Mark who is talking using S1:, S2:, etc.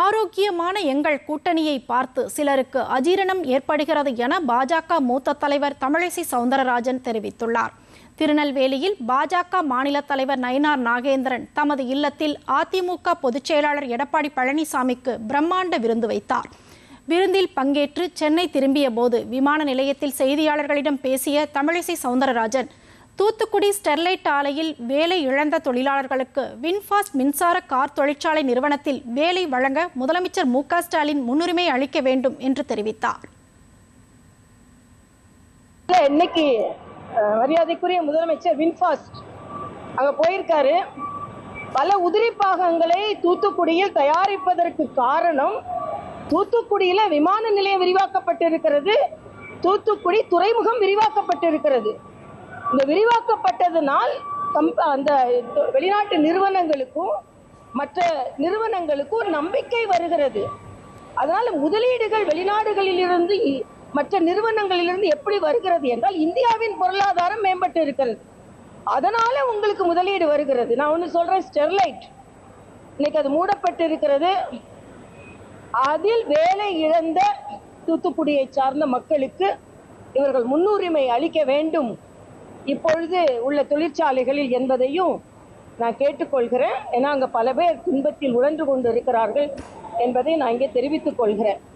S1: ஆரோக்கியமான எங்கள் கூட்டணியை பார்த்து சிலருக்கு அஜீரணம் ஏற்படுகிறது என பாஜக மூத்த தலைவர் தமிழிசை சவுந்தரராஜன் தெரிவித்துள்ளார். திருநெல்வேலியில் பாஜக மாநில தலைவர் நயினார் நாகேந்திரன் தமது இல்லத்தில் அதிமுக பொதுச்செயலாளர் எடப்பாடி பழனிசாமிக்கு பிரம்மாண்ட விருந்து வைத்தார். விருந்தில் பங்கேற்று சென்னை திரும்பிய போது விமான நிலையத்தில் செய்தியாளர்களிடம் பேசிய தமிழிசை சவுந்தரராஜன் தூத்துக்குடி ஸ்டெர்லைட் ஆலையில் வேலை இழந்த தொழிலாளர்களுக்கு வின்ஃபாஸ்ட் மின்சார கார் தொழிற்சாலை நிறுவனத்தில் வேலை வழங்க முதலமைச்சர் மு க ஸ்டாலின் முன்னுரிமை அளிக்க வேண்டும் என்று தெரிவித்தார்.
S2: இன்னைக்கு மரியாதைக்குரிய முதலமைச்சர் வின்ஃபாஸ்ட் அங்க போயிருக்காரு. பல உதிரி பாகங்களை தூத்துக்குடியில் தயாரிப்பதற்கு காரணம் தூத்துக்குடியில விமான நிலையம் விரிவாக்கப்பட்டிருக்கிறது. தூத்துக்குடி துறைமுகம் விரிவாக்கப்பட்டிருக்கிறது. இந்த விரிவாக்கப்பட்டதனால் கம்- அந்த வெளிநாட்டு நிறுவனங்களுக்கும் மற்ற நிறுவனங்களுக்கும் ஒரு நம்பிக்கை வருகிறது. அதனால முதலீடுகள் வெளிநாடுகளிலிருந்து இ- மற்ற நிறுவனங்களிலிருந்து எப்படி வருகிறது என்றால் இந்தியாவின் பொருளாதாரம் மேம்பட்டு இருக்கிறது. அதனால உங்களுக்கு முதலீடு வருகிறது. நான் ஒன்று சொல்றேன் ஸ்டெர்லைட். இன்னைக்கு அது மூடப்பட்டு இருக்கிறது அதில் வேலை இழந்த தூத்துக்குடியை சார்ந்த மக்களுக்கு இவர்கள் முன்னுரிமை அளிக்க வேண்டும். இப்பொழுது உள்ள தொழிற்சாலைகளில் என்பதையும் நான் கேட்டுக்கொள்கிறேன். ஏன்னா அங்க பல பேர் துன்பத்தில் உழன்று கொண்டு இருக்கிறார்கள் என்பதை நான் இங்கே தெரிவித்துக் கொள்கிறேன்.